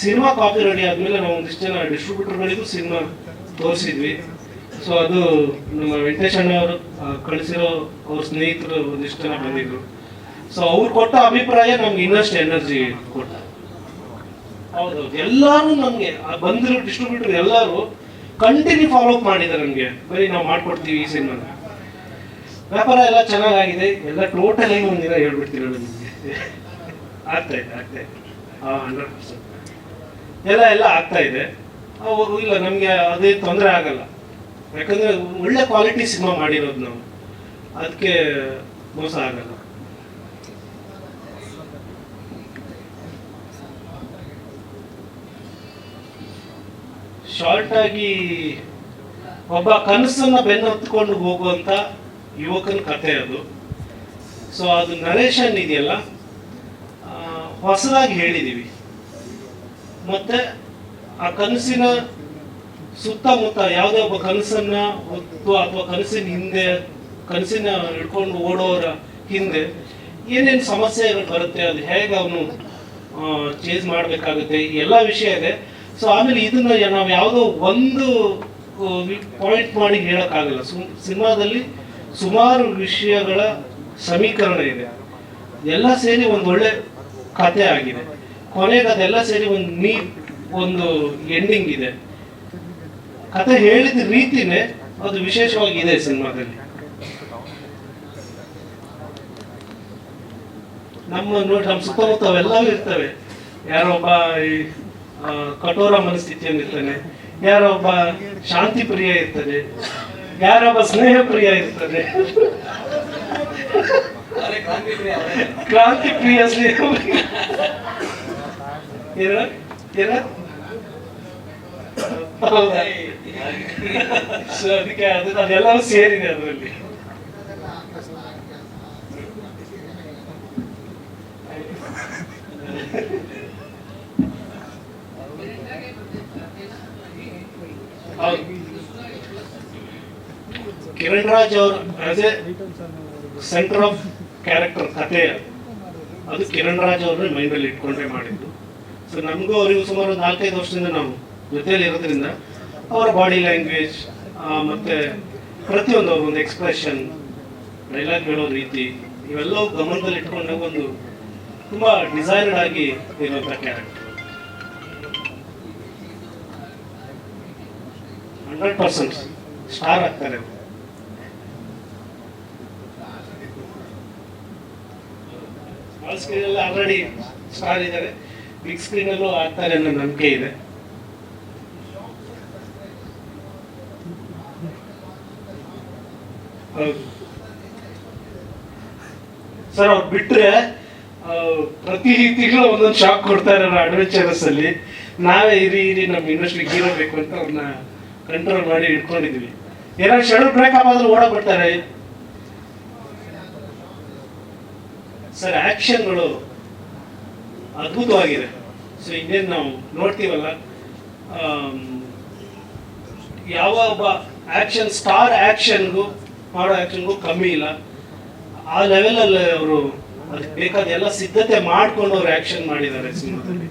Cinema copy ready ಆದ್ಮೇಲೆ ನಾವು ಒಂದಿಷ್ಟು ಜನ ಡಿಸ್ಟ್ರಿಬ್ಯೂಟರ್ಗಳಿಗೂ ಸಿನಿಮಾ ತೋರಿಸಿದ್ವಿ. ಸೊ ಅದು ನಮ್ಮ ವೆಂಕಟೇಶ್ ಅಣ್ಣ ಅವರು ಕಳಿಸಿರೋ ಅವ್ರ ಸ್ನೇಹಿತರು ಒಂದಿಷ್ಟು ಜನ ಬಂದಿದ್ರು. ಸೊ ಅವ್ರು ಕೊಟ್ಟ ಅಭಿಪ್ರಾಯ ನಮ್ಗೆ ಇನ್ನಷ್ಟು ಎನರ್ಜಿ ಕೊಟ್ಟ. ಹೌದು ಎಲ್ಲರೂ ನಮಗೆ ಬಂದಿರೋ ಡಿಸ್ಟ್ರಿಬ್ಯೂಟರ್ ಎಲ್ಲರೂ ಕಂಟಿನ್ಯೂ ಫಾಲೋ ಅಪ್ ಮಾಡಿದ್ದಾರೆ ನಮಗೆ. ಬರೀ ನಾವು ಮಾಡ್ಕೊಡ್ತೀವಿ ಈ ಸಿನಿಮಾನ. ವ್ಯಾಪಾರ ಎಲ್ಲ ಚೆನ್ನಾಗಿದೆ ಎಲ್ಲ ಟೋಟಲ್ ಏನು ಒಂದಿನ ಹೇಳ್ಬಿಡ್ತೀರ ನಿಮಗೆ. ಆಗ್ತಾ ಇದೆ ಆಗ್ತಾ ಇದೆ. ಹಂಡ್ರೆಡ್ ಪರ್ಸೆಂಟ್ ಎಲ್ಲ ಎಲ್ಲ ಆಗ್ತಾ ಇದೆ. ಅವರು ಇಲ್ಲ, ನಮಗೆ ಅದೇ ತೊಂದರೆ ಆಗಲ್ಲ. ಯಾಕಂದ್ರೆ ಒಳ್ಳೆ ಕ್ವಾಲಿಟಿ ಸಿನಿಮಾ ಮಾಡಿರೋದು ನಾವು. ಅದಕ್ಕೆ ಮೋಸ ಆಗಲ್ಲ. ಶಾರ್ಟ್ ಆಗಿ ಒಬ್ಬ ಕನಸನ್ನ ಬೆನ್ನತ್ಕೊಂಡು ಹೋಗುವಂತ ಯುವಕನ ಕಥೆ ಅದು. ಸೊ ಅದು ನರೇಶನ್ ಇದೆಯಲ್ಲ. ಹೊಸದಾಗಿ ಹೇಳಿದೀವಿ. ಮತ್ತೆ ಆ ಕನಸಿನ ಸುತ್ತಮುತ್ತ ಯಾವುದೇ ಒಬ್ಬ ಕನಸನ್ನ ಹೊತ್ತು ಅಥವಾ ಕನಸಿನ ಹಿಂದೆ, ಕನಸಿನ ಹಿಡ್ಕೊಂಡು ಓಡೋರ ಹಿಂದೆ ಏನೇನು ಸಮಸ್ಯೆಗಳು ಬರುತ್ತೆ, ಅದು ಹೇಗೆ ಅವನು ಚೇಂಜ್ ಮಾಡಬೇಕಾಗುತ್ತೆ ಎಲ್ಲ ವಿಷಯ ಇದೆ. ಸೊ ಆಮೇಲೆ ಇದನ್ನ ನಾವು ಯಾವುದೋ ಒಂದು ಪಾಯಿಂಟ್ ಮಾಡಿ ಹೇಳೋಕ್ಕಾಗಲ್ಲ. ಸು- ಸಿನಿಮಾದಲ್ಲಿ ಸುಮಾರು ವಿಷಯಗಳ ಸಮೀಕರಣ ಇದೆ. ಎಲ್ಲ ಸೇರಿ ಒಂದು ಒಳ್ಳೆ ಕಥೆ ಆಗಿದೆ. ಕೊನೆಗೆ ಅದೆಲ್ಲ ಸೇರಿ ಒಂದು ನೀ ಒಂದು ಎಂಡಿಂಗ್ ಇದೆ. ಕತೆ ಹೇಳಿದ ರೀತಿನೇ ಅದು ವಿಶೇಷವಾಗಿದೆ ಸಿನಿಮಾದಲ್ಲಿ. ನಮ್ಮ ನೋಡಿ ನಮ್ಮ ಸುತ್ತಮುತ್ತ ಅವೆಲ್ಲವೂ ಇರ್ತವೆ ಯಾರೊಬ್ಬ ಈ, ಕಠೋರ ಮನಸ್ಥಿತಿಯನ್ನು ಇರ್ತಾನೆ ಯಾರೊಬ್ಬ ಶಾಂತಿ ಪ್ರಿಯ ಇರ್ತದೆ ಯಾರೊಬ್ಬ ಸ್ನೇಹ ಪ್ರಿಯ ಇರ್ತದೆ ಕ್ರಾಂತಿ ಪ್ರಿಯ ಸ್ನೇಹ ಪ್ರಿಯ. ಏನ ಏನ ಹೌದಾ? ಅದಕ್ಕೆ ಅದು ಅದೆಲ್ಲವೂ ಸೇರಿದೆ ಅದರಲ್ಲಿ. ಕಿರಣ್ ರಾಜ್ ಅವರು as a centre of character ಕಥೆ ಅದು ಕಿರಣ್ ರಾಜ್ ಅವ್ರನ್ನ ಮೈಂಡಲ್ಲಿ ಇಟ್ಕೊಂಡೇ ಮಾಡಿದ್ದು. ಸೊ ನಮಗೂ ಅವರಿಗೂ ಸುಮಾರು ಒಂದು ನಾಲ್ಕೈದು ವರ್ಷದಿಂದ ನಾವು ಜೊತೆಯಲ್ಲಿ ಇರೋದ್ರಿಂದ ಅವರ ಬಾಡಿ ಲ್ಯಾಂಗ್ವೇಜ್ ಮತ್ತೆ ಪ್ರತಿಯೊಂದು ಅವ್ರ ಒಂದು ಎಕ್ಸ್ಪ್ರೆಷನ್ ಡೈಲಾಗ್ ಹೇಳೋ ರೀತಿ, ಇವೆಲ್ಲವೂ ಗಮನದಲ್ಲಿ ಇಟ್ಕೊಂಡಾಗ ಒಂದು ತುಂಬಾ ಡಿಸೈನ್ಡ್ ಆಗಿ ಇರುವಂತ ಕ್ಯಾರೆಕ್ಟರ್ ಹಂಡ್ರೆಡ್ ಪರ್ಸೆಂಟ್ ಸ್ಟಾರ್ ಆಗ್ತಾರೆ ಆಲ್ರೆಡಿ ಸ್ಟಾರ್ ಇದ್ದಾರೆ. ಬಿಗ್ ಸ್ಕ್ರೀನ್ ಅಲ್ಲೂ ಆಗ್ತಾರೆ ಅನ್ನೋ ನಂಬಿಕೆ ಇದೆ. ಸರ್, ಅವ್ರು ಬಿಟ್ರೆ ಪ್ರತಿ ತಿಂಗಳು ಒಂದೊಂದು ಶಾಕ್ ಕೊಡ್ತಾ ಇದ್ದಾರೆ ಅಡ್ವೆಂಚರಸ್ ಅಲ್ಲಿ. ನಾವೇ ಇರಿ ಇರಿ ನಮ್ಮ ಇಂಡಸ್ಟ್ರಿ ಹೀರೋ ಬೇಕು ಅಂತ ಅವ್ರನ್ನ ಕಂಟ್ರೋಲ್ ಮಾಡಿ ಇಟ್ಕೊಂಡಿದೀವಿ. ಏನಾದ್ರು ಶೆಡ್ಯೂಲ್ ಬ್ರೇಕಪ್ ಆದ್ರೆ ಬಿಡ್ತಾರೆ ಸರ್ ಆಕ್ಷನ್ಗಳು ಅದ್ಭುತವಾಗಿದೆ. ಸೊ ಇನ್ನೇನು ನಾವು ನೋಡ್ತೀವಲ್ಲ ಯಾವ ಒಬ್ಬ ಆಕ್ಷನ್ ಸ್ಟಾರ್ ಆಕ್ಷನ್ಗೂ ಮಾಡೋ ಆ್ಯಕ್ಷನ್ಗೂ ಕಮ್ಮಿ ಇಲ್ಲ. ಆ ಲೆವೆಲಲ್ಲಿ ಅವರು ಅದಕ್ಕೆ ಬೇಕಾದ ಎಲ್ಲ ಸಿದ್ಧತೆ ಮಾಡಿಕೊಂಡು ಅವ್ರು ಆಕ್ಷನ್ ಮಾಡಿದ್ದಾರೆ ಸಿನಿಮಾದಲ್ಲಿ.